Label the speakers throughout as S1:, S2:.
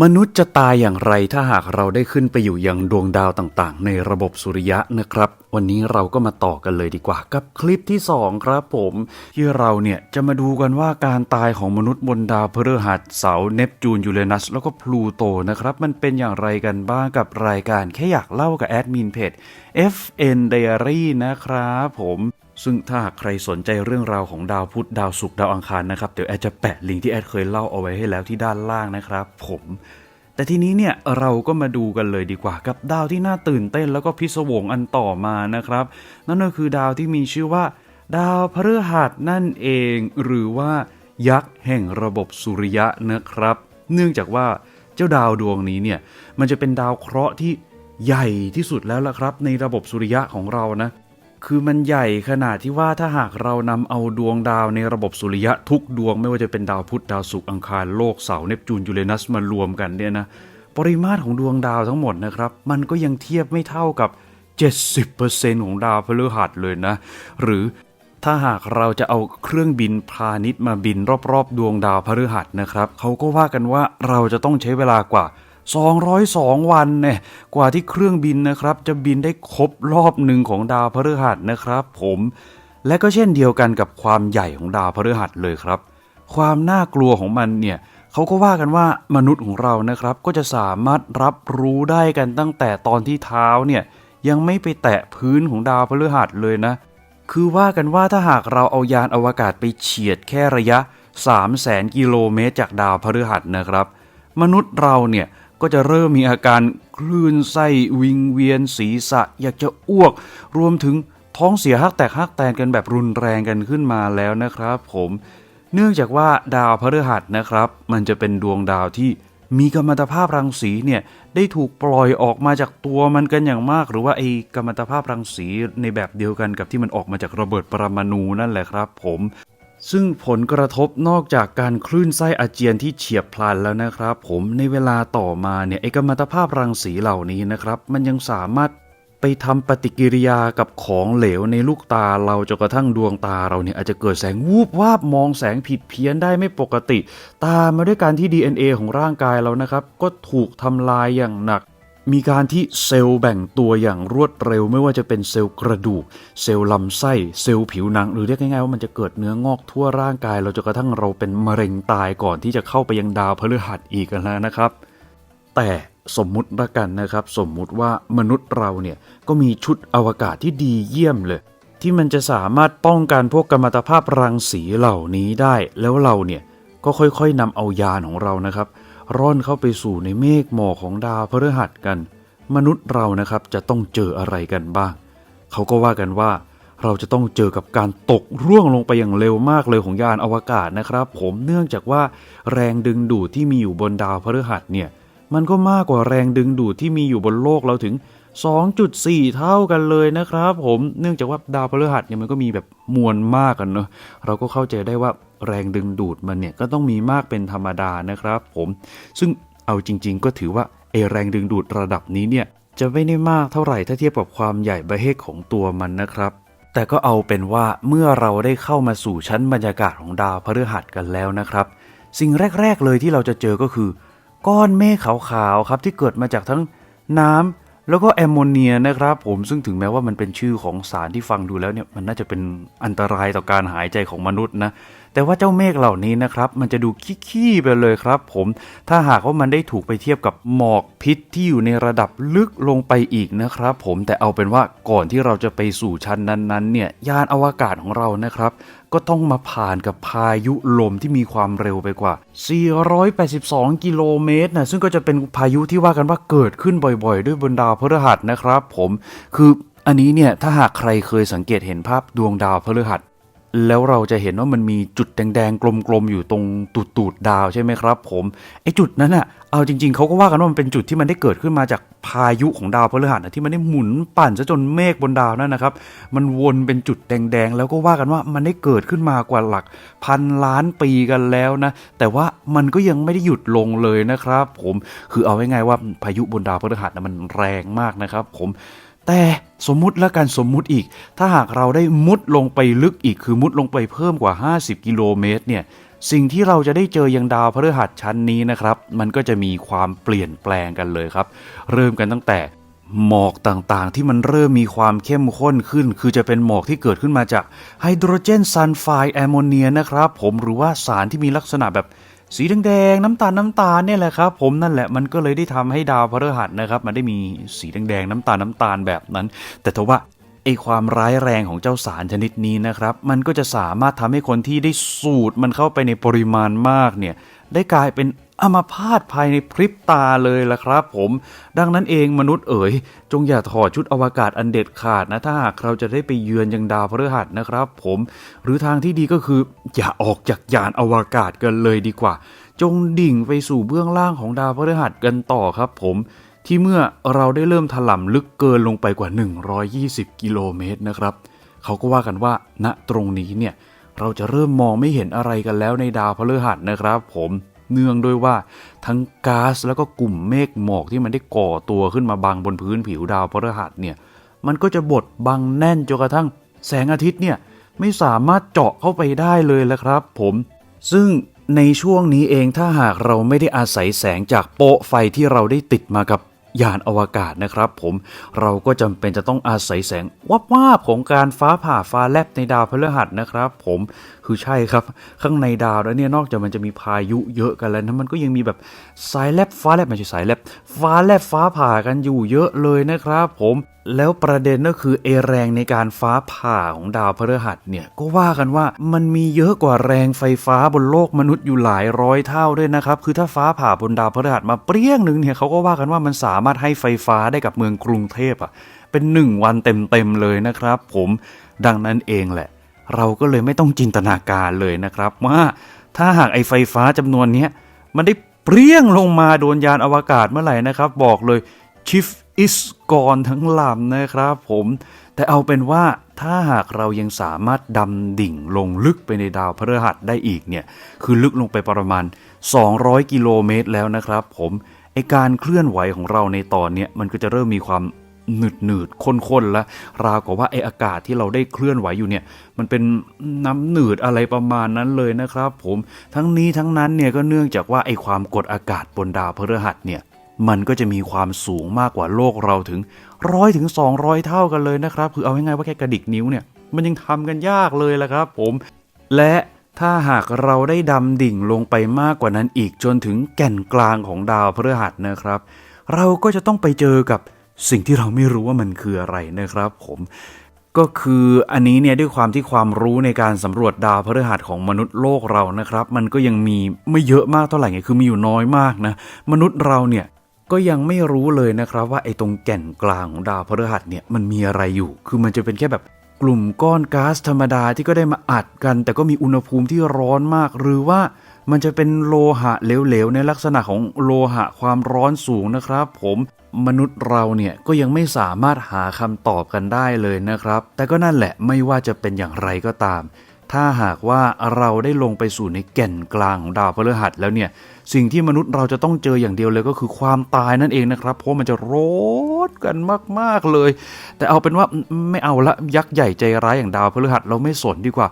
S1: มนุษย์จะตายอย่างไรถ้าหากเราได้ขึ้นไปอยู่ยังดวงดาวต่างๆ ในระบบสุริยะนะครับ วันนี้เราก็มาต่อกันเลยดีกว่า กับคลิปที่ 2 ครับผม ที่เราเนี่ยจะมาดูกันว่าการตายของมนุษย์บนดาวพฤหัสเสาร์เนปจูนยูเรนัส แล้วก็พลูโตนะครับ มันเป็นอย่างไรกันบ้างกับรายการแค่อยากเล่ากับแอดมินเพจ FN Diary นะครับผม ซึ่งถ้าหากใครสนใจเรื่องราวของดาวพุธดาวศุกร์ดาวอังคารนะครับ เดี๋ยวแอดจะแปะลิงก์ที่แอดเคยเล่าเอาไว้ให้แล้วที่ด้านล่างนะครับ ผม แต่ทีนี้เนี่ยเราก็มาดูกันเลยดีกว่ากับดาวที่น่าตื่นเต้นแล้วก็พิศวงอันต่อมานะครับ นั่นก็คือดาวที่มีชื่อว่า ดาวพฤหัสนั่นเอง หรือว่ายักษ์แห่งระบบสุริยะนะครับ เนื่องจากว่าเจ้าดาวดวงนี้เนี่ยมันจะเป็นดาวเคราะห์ที่ใหญ่ที่สุดแล้วละครับ ในระบบสุริยะของเรานะ คือมันใหญ่ขนาดที่ว่าถ้าหากเรานำเอาดวงดาวในระบบสุริยะทุกดวงไม่ว่าจะเป็นดาวพุธดาวศุกร์อังคารโลกเสาร์เนปจูนยูเรนัสมารวมกันเนี่ยนะปริมาตรของดวงดาวทั้งหมดนะครับ มันก็ยังเทียบไม่เท่ากับ 70%ของดาวพฤหัสเลยนะ หรือถ้าหากเราจะเอาเครื่องบินพาณิชย์มาบินรอบๆ ดวงดาวพฤหัสนะครับเขาก็ว่ากันว่าเราจะต้องใช้เวลากว่า 202 วันเนี่ยกว่าที่เครื่องบินนะครับ จะบินได้ครบรอบหนึ่งของดาวพฤหัสนะครับผมและก็เช่นเดียวกันกับความใหญ่ของดาวพฤหัสเลยครับ ความน่ากลัวของมันเนี่ยเขาก็ว่ากันว่ามนุษย์ของเรานะครับ ก็จะสามารถรับรู้ได้กันตั้งแต่ตอนที่เท้าเนี่ยยังไม่ไปแตะพื้นของดาวพฤหัสเลยนะ คือว่ากันว่าถ้าหากเราเอายานอวกาศไปเฉียดแค่ระยะ 3 0 0แสนกิโลเมตรจากดาวพฤหัสนะครับ มนุษย์เราเนี่ย ก็จะเริ่มมีอาการคลื่นไส้วิงเวียนศีรษะ อยากจะอ้วก รวมถึงท้องเสียฮักแตกฮักแตนกันแบบรุนแรงกันขึ้นมาแล้วนะครับ ผมเนื่องจากว่าดาวพฤหัสนะครับ มันจะเป็นดวงดาวที่มีกัมมันตภาพรังสีเนี่ยได้ถูกปล่อยออกมาจากตัวมันกันอย่างมาก หรือว่าไอ้กัมมันตภาพรังสีในแบบเดียวกันกับที่มันออกมาจากระเบิดปรมาณูนั่นแหละครับ ผม ซึ่งผลกระทบนอกจากการคลื่นไส้อาเจียนที่เฉียบพลันแล้วนะครับ ผมในเวลาต่อมาเนี่ยไอ้กัมมัตภาพรังสีเหล่านี้นะครับ มันยังสามารถไปทำปฏิกิริยากับของเหลวในลูกตาเราจนกระทั่งดวงตาเราเนี่ยอาจจะเกิดแสงวูบวาบมองแสงผิดเพี้ยนได้ไม่ปกติ ตามมาด้วยการที่ DNA ของร่างกายเรานะครับ ก็ถูกทำลายอย่างหนัก มีการที่เซลล์แบ่งตัวอย่างรวดเร็ว ไม่ว่าจะเป็นเซลล์กระดูก เซลล์ลำไส้ เซลล์ผิวหนัง หรือเรียกง่ายๆว่ามันจะเกิดเนื้องอกทั่วร่างกาย เราจนกระทั่งเราเป็นมะเร็งตายก่อนที่จะเข้าไปยังดาวพฤหัสอีกแล้วนะครับ แต่สมมุติละกันนะครับ สมมุติว่ามนุษย์เราเนี่ยก็มีชุดอวกาศที่ดีเยี่ยมเลย ที่มันจะสามารถป้องกันพวกกัมมันตภาพรังสีเหล่านี้ได้ แล้วเราเนี่ยก็ค่อยๆนำเอายานของเรานะครับ ร่อนเข้าไปสู่ในเมฆหมอกของดาวพฤหัสกัน มนุษย์เรานะครับจะต้องเจออะไรกันบ้าง เขาก็ว่ากันว่า เราจะต้องเจอกับการตกร่วงลงไปอย่างเร็วมากเลยของยานอวกาศนะครับ ผมเนื่องจากว่าแรงดึงดูดที่มีอยู่บนดาวพฤหัสเนี่ยมันก็มากกว่าแรงดึงดูดที่มีอยู่บนโลกเราถึง 2.4 เท่ากันเลยนะครับผมเนื่องจากว่าดาวพฤหัสเนี่ยมันก็มีแบบมวลมากกันเนอะเราก็เข้าใจได้ว่าแรงดึงดูดมันเนี่ยก็ต้องมีมากเป็นธรรมดานะครับผมซึ่งเอาจริง ๆ ก็ถือว่าเอแรงดึงดูดระดับนี้เนี่ยจะไม่ได้มากเท่าไหร่ถ้าเทียบกับความใหญ่บะเฮกของตัวมันนะครับแต่ก็เอาเป็นว่าเมื่อเราได้เข้ามาสู่ชั้นบรรยากาศของดาวพฤหัสกันแล้วนะครับ สิ่งแรก ๆ เลยที่เราจะเจอก็คือ ก้อนเมฆขาวๆครับที่เกิดมาจากทั้งน้ำ แล้วก็แอมโมเนียนะครับผมซึ่งถึงแม้ว่ามันเป็นชื่อของสารที่ฟังดูแล้วเนี่ยมันน่าจะเป็นอันตรายต่อการหายใจของมนุษย์นะแต่ว่าเจ้าเมฆเหล่านี้นะครับมันจะดูขี้ๆไปเลยครับ ผมถ้าหากว่ามันได้ถูกไปเทียบกับหมอกพิษที่อยู่ในระดับลึกลงไปอีกนะครับ ผมแต่เอาเป็นว่าก่อนที่เราจะไปสู่ชั้นนั้นๆเนี่ยยานอวกาศของเรานะครับ ก็ต้องมาผ่านกับพายุลมที่มีความเร็วไปกว่า 482 กิโลเมตรนะซึ่งก็จะเป็นพายุที่ว่ากันว่าเกิดขึ้นบ่อยๆ ด้วยบนดาวพฤหัสนะครับ ผมคืออันนี้เนี่ยถ้าหากใครเคยสังเกตเห็นภาพดวงดาวพฤหัส แล้วเราจะเห็นว่ามันมีจุดแดงๆ กลมๆ อยู่ตรงตูดตูดดาวใช่ไหมครับ ผมไอจุดนั้นอะเอาจริง ๆเขาก็ว่ากันว่ามันเป็นจุดที่มันได้เกิดขึ้นมาจากพายุของดาวพฤหัสนะที่มันได้หมุนปั่นซะจนเมฆบนดาวนั่นนะครับ มันวนเป็นจุดแดงๆ แล้วก็ว่ากันว่ามันได้เกิดขึ้นมากว่าหลักพันล้านปีกันแล้วนะ แต่ว่ามันก็ยังไม่ได้หยุดลงเลยนะครับ ผมคือเอาง่ายๆว่าพายุบนดาวพฤหัสนะมันแรงมากนะครับ ผม แต่สมมุติแล้วกันสมมุติอีก ถ้าหากเราได้มุดลงไปลึกอีกคือมุดลงไปเพิ่มกว่า 50 กิโลเมตรเนี่ยสิ่งที่เราจะได้เจอยังดาวพฤหัสชั้นนี้นะครับ มันก็จะมีความเปลี่ยนแปลงกันเลยครับ เริ่มกันตั้งแต่หมอกต่างๆ ที่มันเริ่มมีความเข้มข้นขึ้น คือจะเป็นหมอกที่เกิดขึ้นมาจากไฮโดรเจนซัลไฟด์แอมโมเนียนะครับ ผมหรือว่าสารที่มีลักษณะแบบ สีแดงๆน้ำตาลน้ำตาลเนี่ยแหละครับผมนั่นแหละมันก็เลยได้ทำให้ดาวพฤหัสนะครับ มันได้มีสีแดงๆน้ำตาลน้ำตาลแบบนั้น แต่ทว่าไอความร้ายแรงของเจ้าสารชนิดนี้นะครับ มันก็จะสามารถทำให้คนที่ได้สูดมันเข้าไปในปริมาณมากเนี่ย ได้กลายเป็นอมาพาตภายในพริบตาเลยล่ะครับผม ดังนั้นเองมนุษย์เอ๋ย จงอย่าถอดชุดอวกาศอันเด็ดขาดนะ ถ้าหากเราจะได้ไปเยือนยังดาวพฤหัสนะครับผม หรือทางที่ดีก็คือ อย่าออกจากยานอวกาศกันเลยดีกว่า จงดิ่งไปสู่เบื้องล่างของดาวพฤหัสกันต่อครับผม ที่เมื่อเราได้เริ่มถล่ำลึกเกินลงไปกว่า 120 กิโลเมตรนะครับ เขาก็ว่ากันว่าณตรงนี้เนี่ย เราจะเริ่มมองไม่เห็นอะไรกันแล้วในดาวพฤหัสนะครับ ผมเนื่องด้วยว่าทั้งก๊าซแล้วก็กลุ่มเมฆหมอกที่มันได้ก่อตัวขึ้นมาบังบนพื้นผิวดาวพฤหัสเนี่ยมันก็จะบดบังแน่นจนกระทั่งแสงอาทิตย์เนี่ยไม่สามารถเจาะเข้าไปได้เลยและครับ ผม ซึ่งในช่วงนี้เองถ้าหากเราไม่ได้อาศัยแสงจากโปะไฟที่เราได้ติดมากับ ยานอวกาศนะครับ ผมเราก็จำเป็นจะต้องอาศัยแสงวับวาบของการฟ้าผ่าฟ้าแลบในดาวพฤหัสนะครับ ผมคือใช่ครับ ข้างในดาวแล้วเนี่ยนอกจากมันจะมีพายุเยอะกันแล้วนะมันก็ยังมีแบบสายแลบฟ้าแลบไม่ใช่สายแลบฟ้าแลบฟ้าผ่ากันอยู่เยอะเลยนะครับผมแล้วประเด็นก็คือเอแรงในการฟ้าผ่าของดาวพฤหัสเนี่ยก็ว่ากันว่ามันมีเยอะกว่าแรงไฟฟ้าบนโลกมนุษย์อยู่หลายร้อยเท่าด้วยนะครับคือถ้าฟ้าผ่าบนดาวพฤหัสมาเปรี้ยงหนึ่งเนี่ยเขาก็ว่ากันว่ามันสามารถให้ไฟฟ้าได้กับเมืองกรุงเทพอะเป็นหนึ่งวันเต็มๆเลยนะครับผมดังนั้นเองแหละ เราก็เลยไม่ต้องจินตนาการเลยนะครับว่าถ้าหากไอไฟฟ้าจำนวนนี้มันได้เปรี้ยงลงมาโดนยานอวกาศเมื่อไหร่นะครับ บอกเลยชิฟอิสกอนทั้งลำนะครับผมแต่เอาเป็นว่าถ้าหากเรายังสามารถดำดิ่งลงลึกไปในดาวพฤหัสได้อีกเนี่ยคือลึกลงไปประมาณ 200 กิโลเมตรแล้วนะครับ ผมไอการเคลื่อนไหวของเราในตอนเนี้ยมันก็จะเริ่มมีความ หนืดหนืดๆข้นๆแล้ว ราวกับว่าไออากาศที่เราได้เคลื่อนไหวอยู่เนี่ย มันเป็นน้ำหนืดอะไรประมาณนั้นเลยนะครับ ผมทั้งนี้ทั้งนั้นเนี่ยก็เนื่องจากว่าไอความกดอากาศบนดาวพฤหัสเนี่ยมันก็จะมีความสูงมากกว่าโลกเราถึงร้อยถึง 200 เท่ากันเลยนะครับ คือเอาง่ายๆว่าแค่กระดิกนิ้วเนี่ย มันยังทำกันยากเลยละครับ ผม และถ้าหากเราได้ดำดิ่งลงไปมากกว่านั้นอีกจนถึงแก่นกลางของดาวพฤหัสนะครับ เราก็จะต้องไปเจอกับ สิ่งที่เราไม่รู้ว่ามันคืออะไรนะครับผมก็คืออันนี้เนี่ยด้วยความที่ความรู้ในการสำรวจดาวพฤหัสของมนุษย์โลกเรานะครับ มันก็ยังมีไม่เยอะมากเท่าไหร่ไงคือมีอยู่น้อยมากนะมนุษย์เราเนี่ยก็ยังไม่รู้เลยนะครับ ว่าไอ้ตรงแก่นกลางของดาวพฤหัสเนี่ยมันมีอะไรอยู่ คือมันจะเป็นแค่แบบกลุ่มก้อนก๊าซธรรมดาที่ก็ได้มาอัดกัน แต่ก็มีอุณหภูมิที่ร้อนมากหรือว่า มันจะเป็นโลหะเหลวๆในลักษณะของโลหะความร้อนสูงนะครับ ผมมนุษย์เราเนี่ยก็ยังไม่สามารถหาคำตอบกันได้เลยนะครับ แต่ก็นั่นแหละไม่ว่าจะเป็นอย่างไรก็ตาม ถ้าหากว่าเราได้ลงไปสู่ในแก่นกลางของดาวพฤหัสแล้วเนี่ย สิ่งที่มนุษย์เราจะต้องเจออย่างเดียวเลยก็คือความตายนั่นเองนะครับ เพราะมันจะร้อนกันมากๆเลย แต่เอาเป็นว่าไม่เอาละยักษ์ใหญ่ใจร้ายอย่างดาวพฤหัสเราไม่สนดีกว่า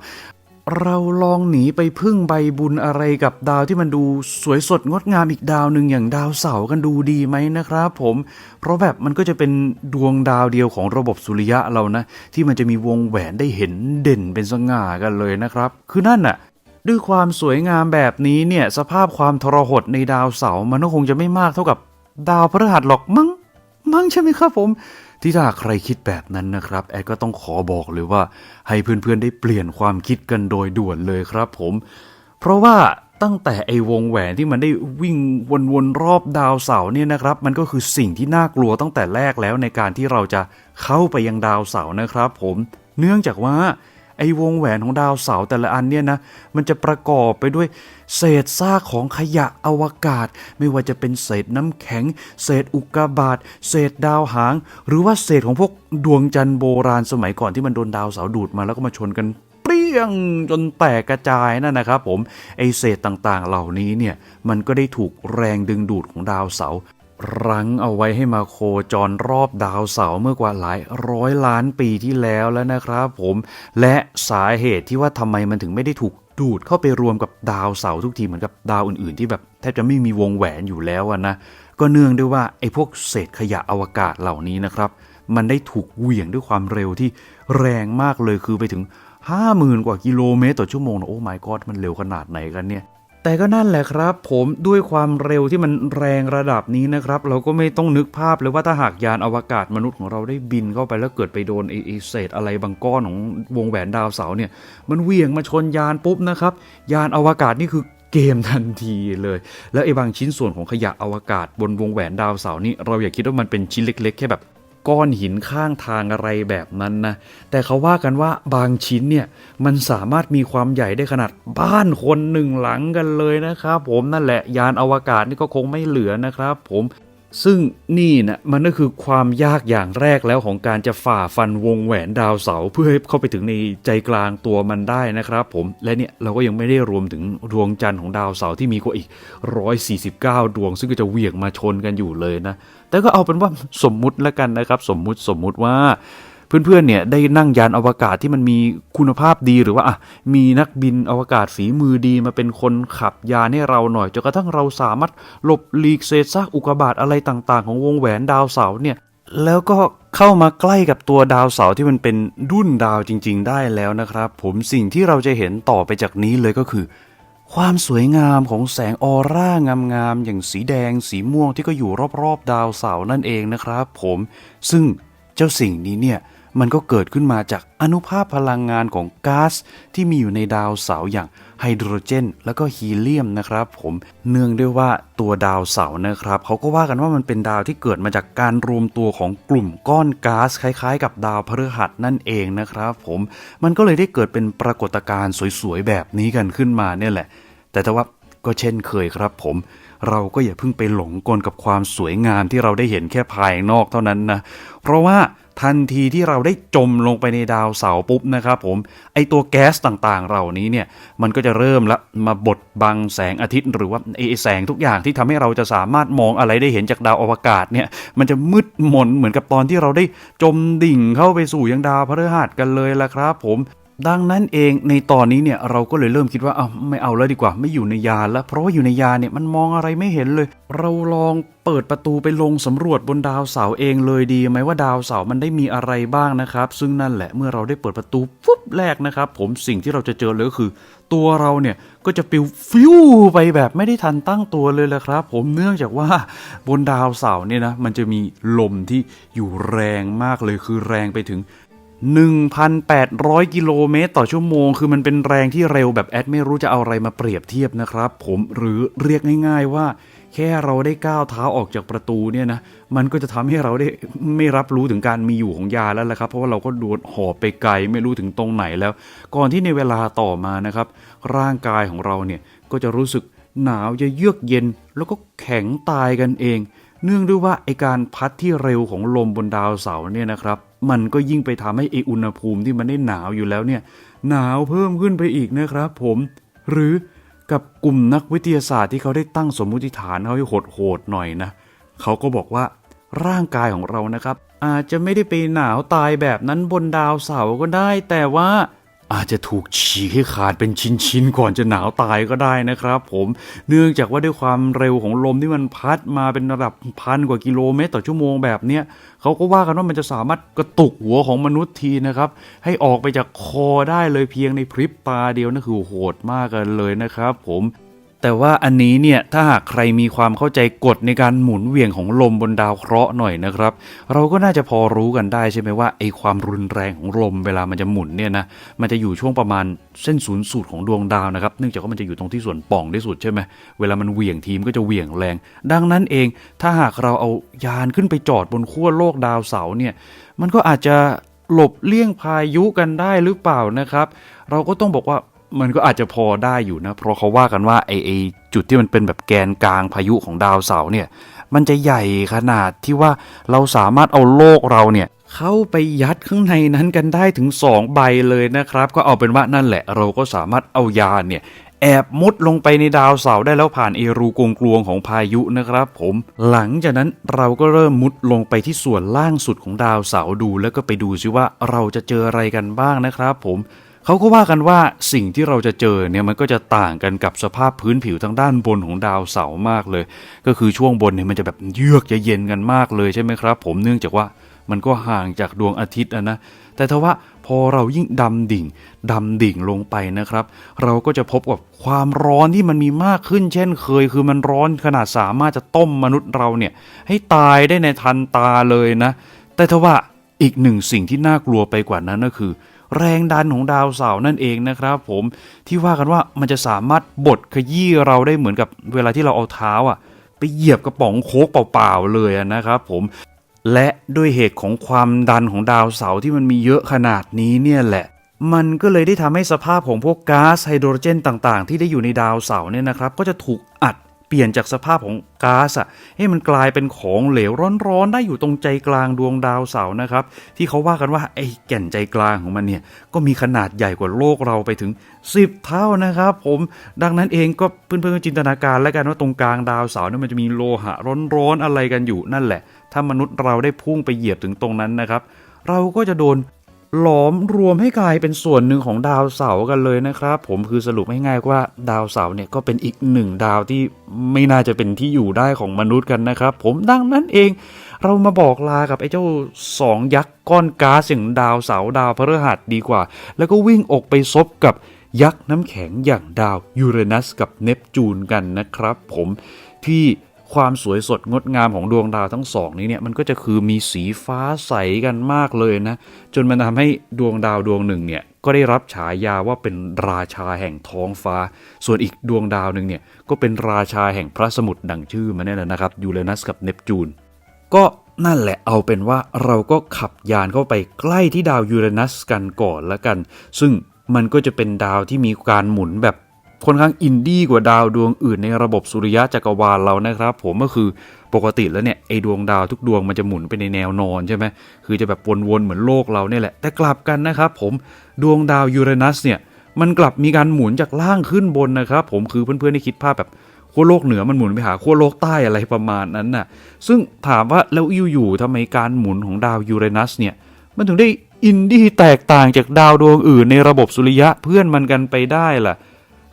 S1: เราลองหนีไปพึ่งใบบุญอะไรกับดาวที่มันดูสวยสดงดงามอีกดาวหนึ่งอย่างดาวเสาร์กันดูดีไหมนะครับผม เพราะแบบมันก็จะเป็นดวงดาวเดียวของระบบสุริยะเรานะ ที่มันจะมีวงแหวนได้เห็นเด่นเป็นสง่ากันเลยนะครับ คือนั่นน่ะด้วยความสวยงามแบบนี้เนี่ยสภาพความทรหดในดาวเสาร์มันก็คงจะไม่มากเท่ากับดาวพฤหัสหรอกมั้งมั้งใช่ไหมครับผม ที่ถ้าใครคิดแบบนั้นนะครับ แอดก็ต้องขอบอกเลยว่า ให้เพื่อนๆได้เปลี่ยนความคิดกันโดยด่วนเลยครับผม เพราะว่าตั้งแต่ไอวงแหวนที่มันได้วิ่งวนๆรอบดาวเสาร์เนี่ยนะครับ มันก็คือสิ่งที่น่ากลัวตั้งแต่แรกแล้วในการที่เราจะเข้าไปยังดาวเสาร์นะครับ ผม เนื่องจากว่า ไอ้วงแหวนของดาวเสาร์แต่ละอันเนี่ยนะมันจะประกอบไปด้วยเศษซากของขยะอวกาศ ไม่ว่าจะเป็นเศษน้ำแข็ง เศษอุกกาบาตเศษดาวหาง หรือว่าเศษของพวกดวงจันทร์โบราณสมัยก่อนที่มันโดนดาวเสาร์ดูดมาแล้วก็มาชนกันเปรี้ยงจนแตกกระจายนั่นนะครับ ผมไอเศษต่างๆ เหล่านี้เนี่ยมันก็ได้ถูกแรงดึงดูดของดาวเสาร์ รั้งเอาไว้ให้มาโคจรรอบดาวเสาร์เมื่อกว่าหลายร้อยล้านปีที่แล้วแล้วนะครับผมและสาเหตุที่ว่าทำไมมันถึงไม่ได้ถูกดูดเข้าไปรวมกับดาวเสาร์ทุกทีเหมือนกับดาวอื่น ๆ ที่แบบแทบจะไม่มีวงแหวนอยู่แล้วนะก็เนื่องด้วยว่าไอ้พวกเศษขยะอวกาศเหล่านี้นะครับ มันได้ถูกเหวี่ยงด้วยความเร็วที่แรงมากเลยคือไปถึง 50,000 กว่ากิโลเมตรต่อชั่วโมงนะโอ้ my god มันเร็วขนาดไหนกันเนี่ย แต่ก็นั่นแหละครับ ผมด้วยความเร็วที่มันแรงระดับนี้นะครับ เราก็ไม่ต้องนึกภาพเลยว่าถ้าหากยานอวกาศมนุษย์ของเราได้บินเข้าไปแล้วเกิดไปโดนไอ้เศษอะไรบางก้อนของวงแหวนดาวเสาเนี่ย มันเวี่ยงมาชนยานปุ๊บนะครับ ยานอวกาศนี่คือเกมทันทีเลย แล้วไอ้บางชิ้นส่วนของขยะอวกาศบนวงแหวนดาวเสาร์นี่เราอย่าคิดว่ามันเป็นชิ้นเล็ก ๆ แค่แบบ ก้อนหินข้างทางอะไรแบบนั้นนะ แต่เขาว่ากันว่าบางชิ้นเนี่ย มันสามารถมีความใหญ่ได้ขนาดบ้านคนหนึ่งหลังกันเลยนะครับผมนั่นแหละยานอวกาศนี่ก็คงไม่เหลือนะครับผมซึ่งนี่นะมันก็คือความยากอย่างแรกแล้วของการจะฝ่าฟันวงแหวนดาวเสาเพื่อให้เข้าไปถึงในใจกลางตัวมันได้นะครับผมและเนี่ยเราก็ยังไม่ได้รวมถึงดวงจันทร์ของดาวเสาที่มีกว่าอีก 149 ดวง ซึ่งก็จะเหวี่ยงมาชนกันอยู่เลยนะ แต่ก็เอาเป็นว่าสมมุติแล้วกันนะครับ สมมุติสมมุติว่าเพื่อนๆ เนี่ยได้นั่งยานอวกาศที่มันมีคุณภาพดีหรือว่าอะมีนักบินอวกาศฝีมือดีมาเป็นคนขับยานให้เราหน่อยจนกระทั่งเราสามารถหลบหลีกเศษซากอุกกาบาตอะไรต่างๆ ของวงแหวนดาวเสาเนี่ยแล้วก็เข้ามาใกล้กับตัวดาวเสาที่มันเป็นดุ้นดาวจริง ๆ ได้แล้วนะครับ ผมสิ่งที่เราจะเห็นต่อไปจากนี้เลยก็คือ ความสวยงามของแสงออร่างามๆอย่างสีแดงสีม่วงที่ก็อยู่รอบๆ ดาวเสาร์นั่นเองนะครับ ผม ซึ่งเจ้าสิ่งนี้เนี่ยมันก็เกิดขึ้นมาจากอนุภาคพลังงานของก๊าซที่มีอยู่ในดาวเสาร์อย่าง ไฮโดรเจน แล้วก็ฮีเลียมนะครับผมเนื่องด้วยว่าตัวดาวเสาร์นะครับเขาก็ว่ากันว่ามันเป็นดาวที่เกิดมาจากการรวมตัวของกลุ่มก้อนก๊าซคล้ายๆ กับดาวพฤหัสนั่นเองนะครับผมมันก็เลยได้เกิดเป็นปรากฏการณ์สวยๆแบบนี้กันขึ้นมาเนี่ยแหละ แต่แต่ว่าก็เช่นเคยครับผม เราก็อย่าเพิ่งไปหลงกลกับความสวยงามที่เราได้เห็นแค่ภายนอกเท่านั้นนะ เพราะว่า ทันทีที่เราได้จมลงไปในดาวเสาร์ปุ๊บนะครับผมไอตัวแก๊สต่างๆ เหล่านี้เนี่ยมันก็จะเริ่มละมาบดบังแสงอาทิตย์ หรือว่าไอแสงทุกอย่างที่ทำให้เราจะสามารถมองอะไรได้เห็นจากดาวอวกาศเนี่ยมันจะมืดมนเหมือนกับตอนที่เราได้จมดิ่งเข้าไปสู่ยังดาวพฤหัสกันเลยละครับ ผม ดังนั้นเองในตอนนี้เนี่ยเราก็เลยเริ่มคิดว่าเอาไม่เอาแล้วดีกว่าไม่อยู่ในยานแล้ว เพราะว่าอยู่ในยานเนี่ยมันมองอะไรไม่เห็นเลย เราลองเปิดประตูไปลงสำรวจบนดาวเสาเองเลยดีไหมว่าดาวเสามันได้มีอะไรบ้างนะครับ ซึ่งนั่นแหละเมื่อเราได้เปิดประตูปุ๊บแรกนะครับ ผมสิ่งที่เราจะเจอเลยก็คือ ตัวเราเนี่ยก็จะปิวฟิวไปแบบไม่ได้ทันตั้งตัวเลยแหละครับ ผมเนื่องจากว่าบนดาวเสาเนี่ยนะมันจะมีลมที่อยู่แรงมากเลยคือแรงไปถึง 1,800 กิโลเมตรต่อชั่วโมง คือมันเป็นแรงที่เร็วแบบแอดไม่รู้จะเอาอะไรมาเปรียบเทียบนะครับ ผมหรือเรียกง่าย ๆว่า แค่เราได้ก้าวเท้าออกจากประตูเนี่ยนะมันก็จะทำให้เราได้ไม่รับรู้ถึงการมีอยู่ของยาแล้วแหละครับ เพราะว่าเราก็โดนหอบไปไกลไม่รู้ถึงตรงไหนแล้ว ก่อนที่ในเวลาต่อมานะครับ ร่างกายของเราเนี่ยก็จะรู้สึกหนาวจะเยือกเย็น แล้วก็แข็งตายกันเอง เนื่องด้วยว่าไอการพัดที่เร็วของลมบนดาวเสาร์เนี่ยนะครับ มันก็ยิ่งไปทำให้ไออุณหภูมิที่มันได้หนาวอยู่แล้วเนี่ยหนาวเพิ่มขึ้นไปอีกนะครับผม หรือกับกลุ่มนักวิทยาศาสตร์ที่เขาได้ตั้งสมมุติฐานเขาให้โหดๆหน่อยนะเขาก็บอกว่าร่างกายของเรานะครับ อาจจะไม่ได้ไปหนาวตายแบบนั้นบนดาวเสาร์ก็ได้ แต่ว่า อาจจะถูกฉีกให้ขาดเป็นชิ้นๆก่อนจะหนาวตายก็ได้นะครับผมเนื่องจากว่าด้วยความเร็วของลมที่มันพัดมาเป็นระดับพันกว่ากิโลเมตร ต่อชั่วโมงแบบเนี้ยเขาก็ว่ากันว่ามันจะสามารถกระตุกหัวของมนุษย์ทีนะครับ ให้ออกไปจากคอได้เลยเพียงในพริบตาเดียวนั่นคือโหดมากกันเลยนะครับ ผม แต่ว่าอันนี้เนี่ยถ้าหากใครมีความเข้าใจกฎในการหมุนเวียงของลมบนดาวเคราะห์หน่อยนะครับ เราก็น่าจะพอรู้กันได้ใช่ไหมว่าไอความรุนแรงของลมเวลามันจะหมุนเนี่ยนะมันจะอยู่ช่วงประมาณเส้นศูนย์สูตรของดวงดาวนะครับเนื่องจากว่ามันจะอยู่ตรงที่ส่วนป่องที่สุดใช่ไหมเวลามันเหวี่ยงทีมก็จะเหวี่ยงแรง ดังนั้นเองถ้าหากเราเอายานขึ้นไปจอดบนขั้วโลกดาวเสาร์เนี่ยมันก็อาจจะหลบเลี่ยงพายุกันได้หรือเปล่านะครับ เราก็ต้องบอกว่า มันก็อาจจะพอได้อยู่นะ เพราะเขาว่ากันว่าไอไอจุดที่มันเป็นแบบแกนกลางพายุของดาวเสาร์เนี่ย มันจะใหญ่ขนาดที่ว่าเราสามารถเอาโลกเราเนี่ยเข้าไปยัดข้างในนั้นกันได้ถึง 2 ใบเลยนะครับ ก็เอาเป็นว่านั่นแหละ เราก็สามารถเอายานเนี่ยแอบมุดลงไปในดาวเสาร์ได้แล้วผ่านเอรูกงกลวงของพายุนะครับ ผมหลังจากนั้นเราก็เริ่มมุดลงไปที่ส่วนล่างสุดของดาวเสาร์ดู แล้วก็ไปดูซิว่าเราจะเจออะไรกันบ้างนะครับ ผม เขาก็ว่ากันว่าสิ่งที่เราจะเจอเนี่ยมันก็จะต่างกันกับสภาพพื้นผิวทางด้านบนของดาวเสาร์มากเลย ก็คือช่วงบนเนี่ยมันจะแบบเยือกจะเย็นกันมากเลยใช่ไหมครับ ผมเนื่องจากว่ามันก็ห่างจากดวงอาทิตย์นะ แต่ทว่าพอเรายิ่งดำดิ่งดำดิ่งลงไปนะครับ เราก็จะพบกับความร้อนที่มันมีมากขึ้น เช่นเคย คือมันร้อนขนาดสามารถจะต้มมนุษย์เราเนี่ยให้ตายได้ในทันตาเลยนะ แต่ทว่าอีกหนึ่งสิ่งที่น่ากลัวไปกว่านั้นก็คือ แรงดันของดาวเสาร์นั่นเองนะครับ ผมที่ว่ากันว่ามันจะสามารถบดขยี้เราได้เหมือนกับเวลาที่เราเอาเท้าอะ ไปเหยียบกระป๋องโค้กเปล่าๆเลยอะนะครับผมและด้วยเหตุของความดันของดาวเสาร์ที่มันมีเยอะขนาดนี้เนี่ยแหละ มันก็เลยได้ทำให้สภาพของพวกก๊าซไฮโดรเจนต่างๆ ที่ได้อยู่ในดาวเสาร์เนี่ยนะครับ ก็จะถูกอัด เปลี่ยนจากสภาพของก๊าซอะให้มันกลายเป็นของเหลวร้อนๆ ได้อยู่ตรงใจกลางดวงดาวเสาร์นะครับ ที่เขาว่ากันว่าไอ้แก่นใจกลางของมันเนี่ยก็มีขนาดใหญ่กว่าโลกเราไปถึง 10 เท่านะครับผมดังนั้นเองก็เพื่อนๆจินตนาการแล้วกันว่าตรงกลางดาวเสาร์นี่มันจะมีโลหะร้อนๆอะไรกันอยู่นั่นแหละ ถ้ามนุษย์เราได้พุ่งไปเหยียบถึงตรงนั้นนะครับ เราก็จะโดน หลอมรวมให้กลายเป็นส่วนหนึ่งของดาวเสาร์กันเลยนะครับ ผมคือสรุปง่ายๆว่าดาวเสาร์เนี่ยก็เป็นอีกหนึ่งดาวที่ไม่น่าจะเป็นที่อยู่ได้ของมนุษย์กันนะครับ ผมดังนั้นเองเรามาบอกลากับไอ้เจ้าสองยักษ์ก้อนก๊าซอย่างดาวเสาร์ดาวพฤหัสดีกว่า แล้วก็วิ่งออกไปซบกับยักษ์น้ำแข็งอย่างดาวยูเรนัสกับเนปจูนกันนะครับ ผมที่ ความสวยสดงดงามของดวงดาวทั้งสองนี้เนี่ยมันก็จะคือมีสีฟ้าใสกันมากเลยนะ จนมันทำให้ดวงดาวดวงหนึ่งเนี่ยก็ได้รับฉายาว่าเป็นราชาแห่งท้องฟ้า ส่วนอีกดวงดาวหนึ่งเนี่ยก็เป็นราชาแห่งพระสมุทรดังชื่อมันเนี่ยแหละนะครับยูเรนัสกับเนปจูน ก็นั่นแหละเอาเป็นว่าเราก็ขับยานเข้าไปใกล้ที่ดาวยูเรนัสกันก่อนล้วกัน ซึ่งมันก็จะเป็นดาวที่มีการหมุนแบบ ค่อนข้างอินดี้กว่าดาวดวงอื่นในระบบสุริยะจักรวาลเรานะครับ ผมก็คือปกติแล้วเนี่ยไอดวงดาวทุกดวงมันจะหมุนไปในแนวนอนใช่ไหมคือจะแบบวนๆเหมือนโลกเราเนี่ยแหละแต่กลับกันนะครับผมดวงดาวยูเรนัสเนี่ยมันกลับมีการหมุนจากล่างขึ้นบนนะครับ ผมคือเพื่อนๆที่คิดภาพแบบขั้วโลกเหนือมันหมุนไปหาขั้วโลกใต้อะไรประมาณนั้นน่ะซึ่งถามว่าแล้วอยู่ๆทำไมการหมุนของดาวยูเรนัสเนี่ยมันถึงได้อินดี้แตกต่างจากดาวดวงอื่นในระบบสุริยะเพื่อนมันกันไปได้ล่ะ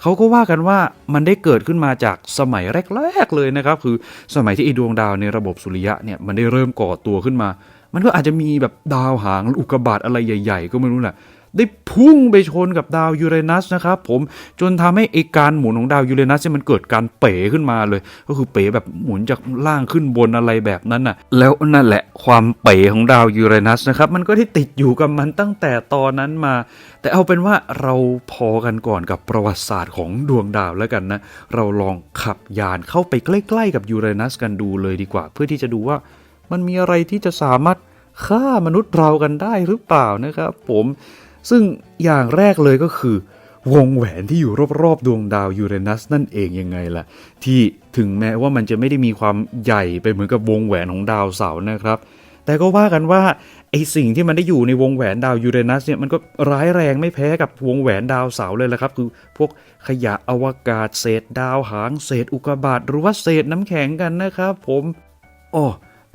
S1: เขาก็ว่ากันว่ามันได้เกิดขึ้นมาจากสมัยแรก ๆ เลยนะครับ คือสมัยที่ไอ้ดวงดาวในระบบสุริยะเนี่ยมันได้เริ่มก่อตัวขึ้นมา มันก็อาจจะมีแบบดาวหางอุกกาบาตอะไรใหญ่ ๆ ก็ไม่รู้แหละ ได้พุ่งไปชนกับดาวยูเรนัสนะครับผมจนทำให้ไอการหมุนของดาวยูเรนัสเนี่ยมันเกิดการเป๋ขึ้นมาเลย ก็คือเป๋แบบหมุนจากล่างขึ้นบนอะไรแบบนั้นน่ะแล้วนั่นแหละความเป๋ของดาวยูเรนัสนะครับมันก็ได้ติดอยู่กับมันตั้งแต่ตอนนั้นมา แต่เอาเป็นว่าเราพอกันก่อนกับประวัติศาสตร์ของดวงดาวแล้วกันนะเราลองขับยานเข้าไปใกล้ ๆ กับยูเรนัสกันดูเลยดีกว่า เพื่อที่จะดูว่ามันมีอะไรที่จะสามารถฆ่ามนุษย์เรากันได้หรือเปล่านะครับ ผม ซึ่งอย่างแรกเลยก็คือ วงแหวนที่อยู่รอบๆ ดวงดาวยูเรนัสนั่นเองยังไงล่ะ ที่ถึงแม้ว่ามันจะไม่ได้มีความใหญ่ไปเหมือนกับวงแหวนของดาวเสาร์นะครับ แต่ก็ว่ากันว่าไอสิ่งที่มันได้อยู่ในวงแหวนดาวยูเรนัสเนี่ยมันก็ร้ายแรงไม่แพ้กับวงแหวนดาวเสาร์เลยละครับ คือพวกขยะอวกาศเศษดาวหางเศษอุกกาบาตหรือว่าเศษน้ำแข็งกันนะครับ ผมอ๋อ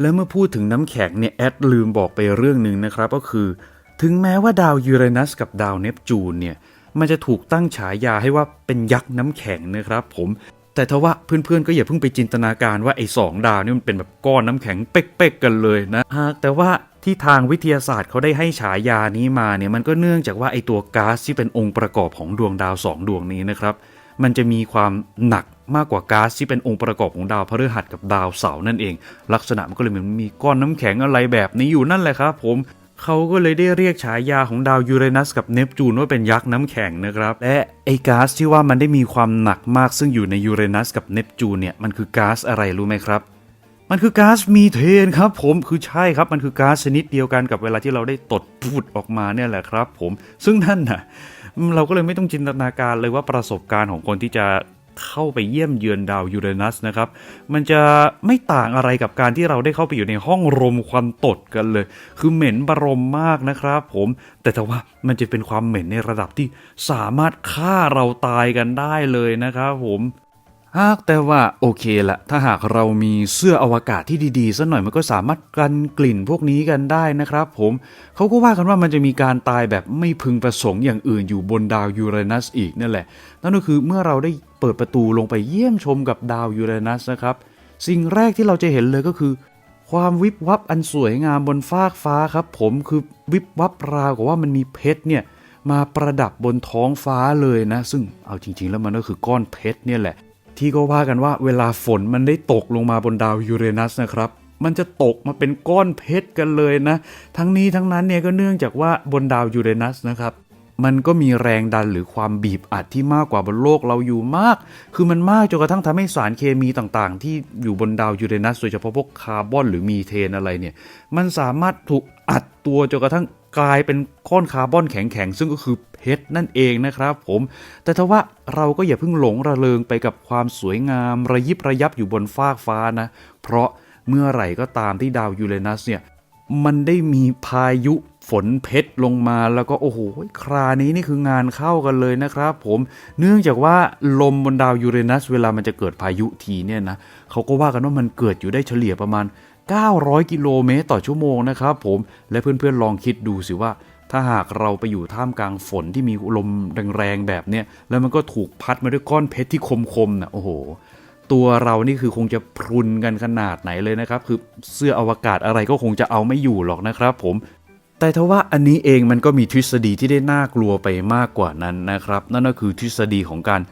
S1: แล้วเมื่อพูดถึงน้ำแข็งเนี่ยแอดลืมบอกไปเรื่องหนึ่งนะครับ ก็คือ ถึงแม้ว่าดาวยูเรนัสกับดาวเนปจูนเนี่ยมันจะถูกตั้งฉายาให้ว่าเป็นยักษ์น้ำแข็งนะครับผมแต่ทว่าเพื่อนๆก็อย่าเพิ่งไปจินตนาการว่าไอ้สองดาวนี่มันเป็นแบบก้อนน้ำแข็งเป๊กๆกันเลยนะหากแต่ว่าที่ทางวิทยาศาสตร์เขาได้ให้ฉายานี้มาเนี่ยมันก็เนื่องจากว่าไอ้ตัวก๊าซที่เป็นองค์ประกอบของดวงดาวสองดวงนี้นะครับมันจะมีความหนักมากกว่าก๊าซที่เป็นองค์ประกอบของดาวพฤหัสกับดาวเสาร์นั่นเอง ลักษณะมันก็เลยเหมือนมีก้อนน้ำแข็งอะไรแบบนี้อยู่นั่นแหละครับผม เขาก็เลยได้เรียกฉายาของดาวยูเรนัสกับเนปจูนว่าเป็นยักษ์น้ำแข็งนะครับ และไอ้ก๊าซที่ว่ามันได้มีความหนักมากซึ่งอยู่ในยูเรนัสกับเนปจูนเนี่ยมันคือก๊าซอะไรรู้ไหมครับ มันคือก๊าซมีเทนครับผมคือใช่ครับมันคือก๊าซชนิดเดียวกันกับเวลาที่เราได้ตดพูดออกมาเนี่ยแหละครับ ผมซึ่งนั่นน่ะเราก็เลยไม่ต้องจินตนาการเลยว่าประสบการณ์ของคนที่จะ เข้าไปเยี่ยมเยือนดาวยูเรนัสนะครับ มันจะไม่ต่างอะไรกับการที่เราได้เข้าไปอยู่ในห้องรมควันตดกันเลย คือเหม็นบรมมากนะครับผม แต่แต่ว่ามันจะเป็นความเหม็นในระดับที่สามารถฆ่าเราตายกันได้เลยนะครับผมหากแต่ว่าโอเคละถ้าหากเรามีเสื้ออวกาศที่ดีๆสักหน่อยมันก็สามารถกันกลิ่นพวกนี้กันได้นะครับผมเขาก็ว่ากันว่ามันจะมีการตายแบบไม่พึงประสงค์อย่างอื่นอยู่บนดาวยูเรนัสอีกนั่นแหละนั่นก็คือเมื่อเราได้ เปิดประตูลงไปเยี่ยมชมกับดาวยูเรนัสนะครับ สิ่งแรกที่เราจะเห็นเลยก็คือ ความวิบวับอันสวยงามบนฟากฟ้าครับ ผมคือวิบวับราวกับว่ามันมีเพชรเนี่ยมาประดับบนท้องฟ้าเลยนะ ซึ่งเอาจริง ๆ แล้วมันก็คือก้อนเพชรเนี่ยแหละ ที่ก็ว่ากันว่าเวลาฝนมันได้ตกลงมาบนดาวยูเรนัสนะครับมันจะตกมาเป็นก้อนเพชรกันเลยนะ ทั้งนี้ทั้งนั้นเนี่ยก็เนื่องจากว่าบนดาวยูเรนัสนะครับ มันก็มีแรงดันหรือความบีบอัดที่มากกว่าบนโลกเราอยู่มาก คือมันมากจนกระทั่งทำให้สารเคมีต่างๆ ที่อยู่บนดาวยูเรนัสโดยเฉพาะพวกคาร์บอนหรือมีเทนอะไรเนี่ย มันสามารถถูกอัดตัวจนกระทั่งกลายเป็นก้อนคาร์บอนแข็งๆ ซึ่งก็คือเพชรนั่นเองนะครับผม แต่ทว่าเราก็อย่าเพิ่งหลงระเริงไปกับความสวยงามระยิบระยับอยู่บนฟากฟ้านะ เพราะเมื่อไหร่ก็ตามที่ดาวยูเรนัสเนี่ย มันได้มีพายุ ฝนเพชรลงมาแล้วก็โอ้โหครานี้นี่คืองานเข้ากันเลยนะครับผมเนื่องจากว่าลมบนดาวยูเรนัส เวลามันจะเกิดพายุทีเนี่ยนะเขาก็ว่ากันว่ามันเกิดอยู่ได้เฉลี่ยประมาณ 900 กิโลเมตรต่อชั่วโมงนะครับผมและเพื่อนๆลองคิดดูสิว่า ถ้าหากเราไปอยู่ท่ามกลางฝนที่มีลมแรงๆแบบเนี้ยแล้วมันก็ถูกพัดมาด้วยก้อนเพชรที่คมๆนะโอ้โหตัวเรานี่คือคงจะพรุนกันขนาดไหนเลยนะครับ คือเสื้ออวกาศอะไรก็คงจะเอาไม่อยู่หรอกนะครับ ผม แต่ทว่าอันนี้เองมันก็มีทฤษฎีที่ได้น่ากลัวไปมากกว่านั้นนะครับ นั่นก็คือทฤษฎีของการ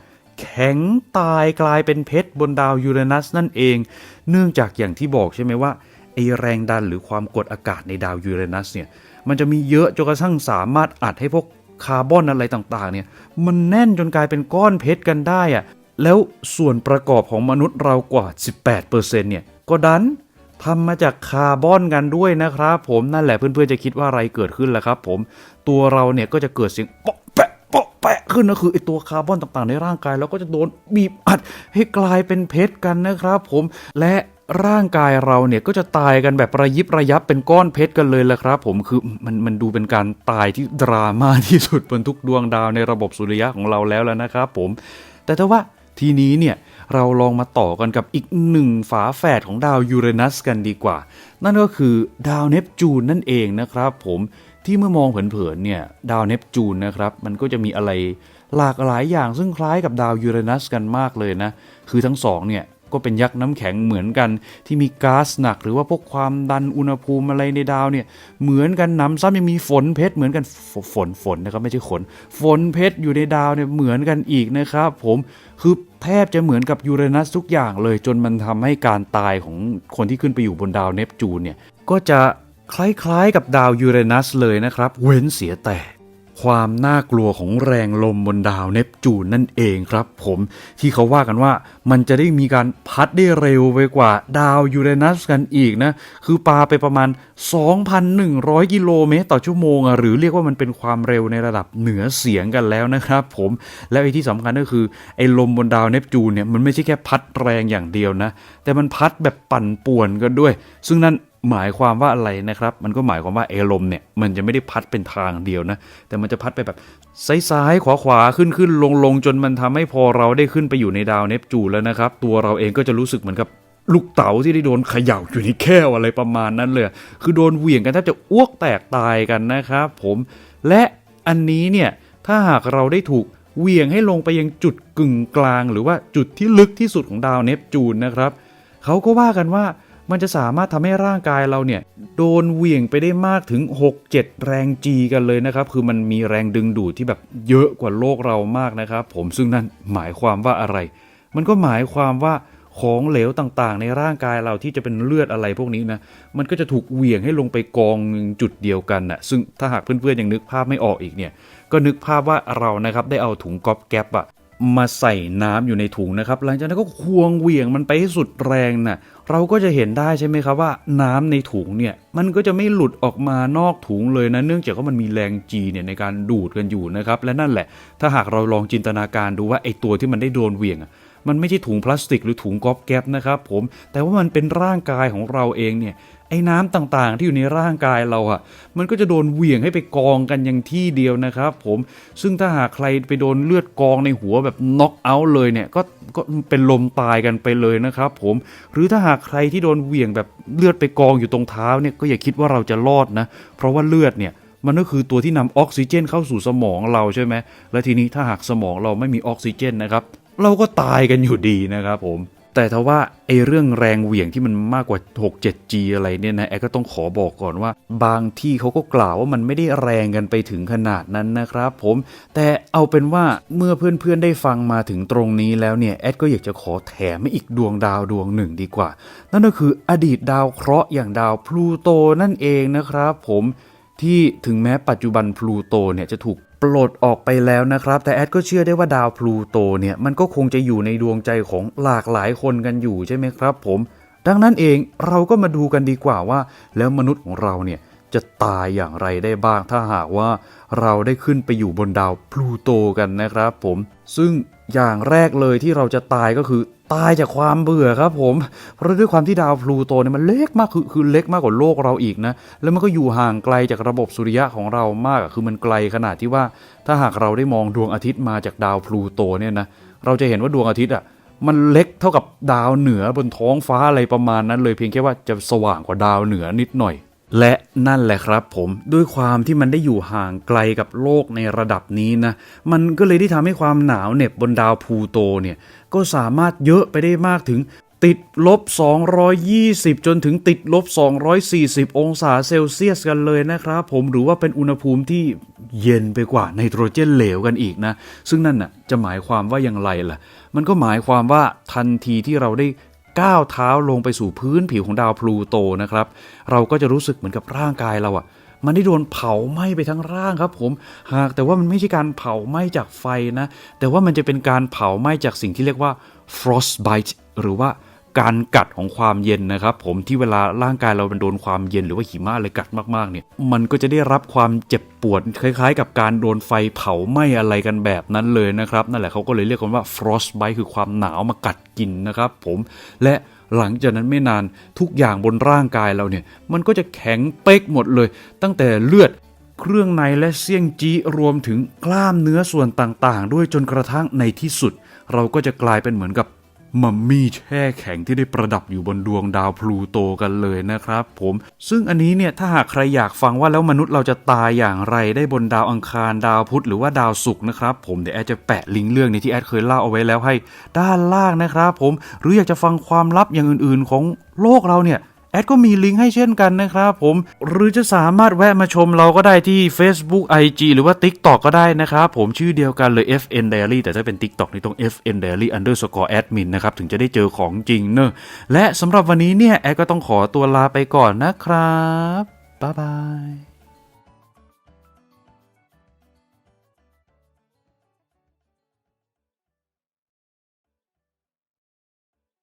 S1: แข็งตายกลายเป็นเพชรบนดาวยูเรนัสนั่นเอง เนื่องจากอย่างที่บอกใช่ไหมว่าไอแรงดันหรือความกดอากาศในดาวยูเรนัสเนี่ยมันจะมีเยอะจนกระทั่งสามารถอัดให้พวกคาร์บอนอะไรต่างๆเนี่ยมันแน่นจนกลายเป็นก้อนเพชรกันได้อะแล้วส่วนประกอบของมนุษย์เรากว่า 18%เนี่ยก็ดัน ทำมาจากคาร์บอนกันด้วยนะครับผมนั่นแหละเพื่อนๆจะคิดว่าอะไรเกิดขึ้นล่ะครับ ผมตัวเราเนี่ยก็จะเกิดเสียงเปาะแปะเปาะแปะขึ้นก็คือไอตัวคาร์บอนต่างๆ ในร่างกายเราก็จะโดนบีบอัดให้กลายเป็นเพชรกันนะครับ ผมและร่างกายเราเนี่ยก็จะตายกันแบบระยิบระยับเป็นก้อนเพชรกันเลยละครับ ผมคือมันมันดูเป็นการตายที่ดราม่าที่สุดบนทุกดวงดาวในระบบสุริยะของเราแล้วแล้วนะครับ ผม แต่ถ้าว่าทีนี้เนี่ย เราลองมาต่อกันกับอีกหนึ่งฝาแฝดของดาวยูเรนัสกันดีกว่า นั่นก็คือดาวเนปจูนนั่นเองนะครับผมที่เมื่อมองเผินๆเนี่ยดาวเนปจูนนะครับมันก็จะมีอะไรหลากหลายอย่างซึ่งคล้ายกับดาวยูเรนัสกันมากเลยนะ คือทั้งสองเนี่ยก็เป็นยักษ์น้ำแข็งเหมือนกัน ที่มีก๊าซหนัก หรือว่าพวกความดันอุณหภูมิอะไรในดาวเนี่ยเหมือนกันน้ำซ้ำยังมีฝนเพชรเหมือนกันฝฝนฝนนะครับไม่ใช่ฝนฝนเพชรอยู่ในดาวเนี่ยเหมือนกันอีกนะครับ ผมคือ แทบจะเหมือนกับยูเรนัสทุกอย่างเลยจนมันทำให้การตายของคนที่ขึ้นไปอยู่บนดาวเนปจูนเนี่ยก็จะคล้ายๆกับดาวยูเรนัสเลยนะครับ เว้นเสียแต่ ความน่ากลัวของแรงลมบนดาวเนปจูนนั่นเองครับ ผมที่เขาว่ากันว่ามันจะได้มีการพัดได้เร็วไปกว่าดาวยูเรนัสกันอีกนะ คือปาไปประมาณ 2,100 กิโลเมตรต่อชั่วโมงอะหรือเรียกว่ามันเป็นความเร็วในระดับเหนือเสียงกันแล้วนะครับผมแล้วไอ้ที่สำคัญก็คือไอ้ลมบนดาวเนปจูนเนี่ยมันไม่ใช่แค่พัดแรงอย่างเดียวนะ แต่มันพัดแบบปั่นป่วนกันด้วย ซึ่งนั่น หมายความว่าอะไรนะครับ มันก็หมายความว่าเอลมเนี่ยมันจะไม่ได้พัดเป็นทางเดียวนะ แต่มันจะพัดไปแบบซ้ายๆขวาๆขึ้นขึ้นลงลงจนมันทำให้พอเราได้ขึ้นไปอยู่ในดาวเนปจูนแล้วนะครับ ตัวเราเองก็จะรู้สึกเหมือนกับลูกเต๋าที่ได้โดนเขย่าอยู่ในแก้วอะไรประมาณนั้นเลย คือโดนเหวี่ยงกันแทบจะอ้วกแตกตายกันนะครับผมและอันนี้เนี่ยถ้าหากเราได้ถูกเหวี่ยงให้ลงไปยังจุดกึ่งกลาง หรือว่าจุดที่ลึกที่สุดของดาวเนปจูนนะครับเขาก็ว่ากันว่า มันจะสามารถทำให้ร่างกายเราเนี่ยโดนเหวี่ยงไปได้มากถึง 6-7 แรง G กันเลยนะครับ คือมันมีแรงดึงดูดที่แบบเยอะกว่าโลกเรามากนะครับ ผมซึ่งนั่นหมายความว่าอะไร มันก็หมายความว่าของเหลวต่างๆ ในร่างกายเราที่จะเป็นเลือดอะไรพวกนี้นะ มันก็จะถูกเหวี่ยงให้ลงไปกองจุดเดียวกันน่ะ ซึ่งถ้าหากเพื่อนๆยังนึกภาพไม่ออกอีกเนี่ย ก็นึกภาพว่าเรานะครับได้เอาถุงก๊อบแก๊ปอะมาใส่น้ำอยู่ในถุงนะครับ หลังจากนั้นก็ควงเหวี่ยงมันไปให้สุดแรงน่ะ เราก็จะเห็นได้ใช่ไหมครับว่าน้ำในถุงเนี่ยมันก็จะไม่หลุดออกมานอกถุงเลยนะ เนื่องจากว่ามันมีแรงจีเนี่ยในการดูดกันอยู่นะครับ และนั่นแหละ ถ้าหากเราลองจินตนาการดูว่าไอ้ตัวที่มันได้โดนเหวี่ยงอะ มันไม่ใช่ถุงพลาสติกหรือถุงก๊อบแก๊บนะครับผมแต่ว่ามันเป็นร่างกายของเราเองเนี่ยไอ้น้ำต่างๆ ที่อยู่ในร่างกายเราอะมันก็จะโดนเหวี่ยงให้ไปกองกันอย่างที่เดียวนะครับผมซึ่งถ้าหากใครไปโดนเลือดกองในหัวแบบน็อกเอาท์เลยเนี่ยก็ก็เป็นลมตายกันไปเลยนะครับผมหรือถ้าหากใครที่โดนเหวี่ยงแบบเลือดไปกองอยู่ตรงเท้าเนี่ยก็อย่าคิดว่าเราจะรอดนะ เพราะว่าเลือดเนี่ยมันก็คือตัวที่นำออกซิเจนเข้าสู่สมองเราใช่ไหม และทีนี้ถ้าหากสมองเราไม่มีออกซิเจนนะครับ เราก็ตายกันอยู่ดีนะครับผม แต่ถ้าว่าไอ้เรื่องแรงเหวี่ยงที่มันมากกว่า 6 7G อะไรเนี่ยนะแอก็ต้องขอบอกก่อนว่า บางที่เขาก็กล่าวว่ามันไม่ได้แรงกันไปถึงขนาดนั้นนะครับผม แต่เอาเป็นว่าเมื่อเพื่อนๆได้ฟังมาถึงตรงนี้แล้วเนี่ยแอดก็อยากจะขอแถมให้อีกดวงดาวดวงหนึ่งดีกว่า นั่นก็คืออดีตดาวเคราะห์อย่างดาวพลูโตนั่นเองนะครับผม ที่ถึงแม้ปัจจุบันพลูโตเนี่ยจะถูกปลดออกไปแล้วนะครับ แต่แอดก็เชื่อได้ว่าดาวพลูโตเนี่ยมันก็คงจะอยู่ในดวงใจของหลากหลายคนกันอยู่ใช่ไหมครับผม ดังนั้นเองเราก็มาดูกันดีกว่าว่า แล้วมนุษย์ของเราเนี่ยจะตายอย่างไรได้บ้างถ้าหากว่าเราได้ขึ้นไปอยู่บนดาวพลูโตกันนะครับผม ซึ่ง อย่างแรกเลยที่เราจะตายก็คือตายจากความเบื่อครับผม เพราะด้วยความที่ดาวพลูโตเนี่ยมันเล็กมากคือคือเล็กมากกว่าโลกเราอีกนะ แล้วมันก็อยู่ห่างไกลจากระบบสุริยะของเรามากคือมันไกลขนาดที่ว่า ถ้าหากเราได้มองดวงอาทิตย์มาจากดาวพลูโตเนี่ยนะเราจะเห็นว่าดวงอาทิตย์อะมันเล็กเท่ากับดาวเหนือบนท้องฟ้าอะไรประมาณนั้นเลยเพียงแค่ว่าจะสว่างกว่าดาวเหนือนิดหน่อย และนั่นแหละครับผมด้วยความที่มันได้อยู่ห่างไกลกับโลกในระดับนี้นะ มันก็เลยได้ทำให้ความหนาวเหน็บบนดาวพูโตเนี่ย ก็สามารถเยอะไปได้มากถึงติดลบ 220 จนถึงติดลบ 240 องศาเซลเซียสกันเลยนะครับผมหรือว่าเป็นอุณหภูมิที่เย็นไปกว่าไนโตรเจนเหลวกันอีกนะ ซึ่งนั่นน่ะจะหมายความว่าอย่างไรล่ะ มันก็หมายความว่าทันทีที่เราได้ ก้าวเท้าลงไปสู่พื้นผิวของดาวพลูโตนะครับ เราก็จะรู้สึกเหมือนกับร่างกายเราอะ่ะมันได้โดนเผาไหม้ไปทั้งร่างครับผม หากแต่ว่ามันไม่ใช่การเผาไหม้จากไฟนะ แต่ว่ามันจะเป็นการเผาไหม้จากสิ่งที่เรียกว่า frostbite หรือว่า การกัดของความเย็นนะครับ ผมที่เวลาร่างกายเรามันโดนความเย็นหรือว่าหิมะเลยกัดมากๆเนี่ย มันก็จะได้รับความเจ็บปวดคล้าย ๆ กับการโดนไฟเผาไหม้อะไรกันแบบนั้นเลยนะครับ นั่นแหละเขาก็เลยเรียกกันว่า frostbite คือความหนาวมากัดกินนะครับผมและหลังจากนั้นไม่นานทุกอย่างบนร่างกายเราเนี่ย มันก็จะแข็งเป๊กหมดเลย ตั้งแต่เลือดเครื่องในและเสี่ยงจีรวมถึงกล้ามเนื้อส่วนต่างๆ ด้วยจนกระทั่งในที่สุด เราก็จะกลายเป็นเหมือนกับ มัมมี่แช่แข็งที่ได้ประดับอยู่บนดวงดาวพลูโตกันเลยนะครับผมซึ่งอันนี้เนี่ยถ้าหากใครอยากฟังว่าแล้วมนุษย์เราจะตายอย่างไรได้บนดาวอังคารดาวพุธหรือว่าดาวศุกร์นะครับผมเดี๋ยวแอดจะแปะลิงก์เรื่องนี้ที่แอดเคยเล่าเอาไว้แล้วให้ด้านล่างนะครับผมหรืออยากจะฟังความลับอย่างอื่น ๆ ของโลกเราเนี่ย แอดก็มีลิงก์ให้เช่นกันนะครับผม หรือจะสามารถแวะมาชมเราก็ได้ที่ Facebook IG หรือว่า TikTok ก็ได้นะครับผมชื่อเดียวกันเลย FN Diary แต่ถ้าเป็น TikTok นี่ต้อง FN Diary underscore admin นะครับ ถึงจะได้เจอของจริงเนอะและสำหรับวันนี้เนี่ย แอดก็ต้องขอตัวลาไปก่อนนะครับบ๊ายบาย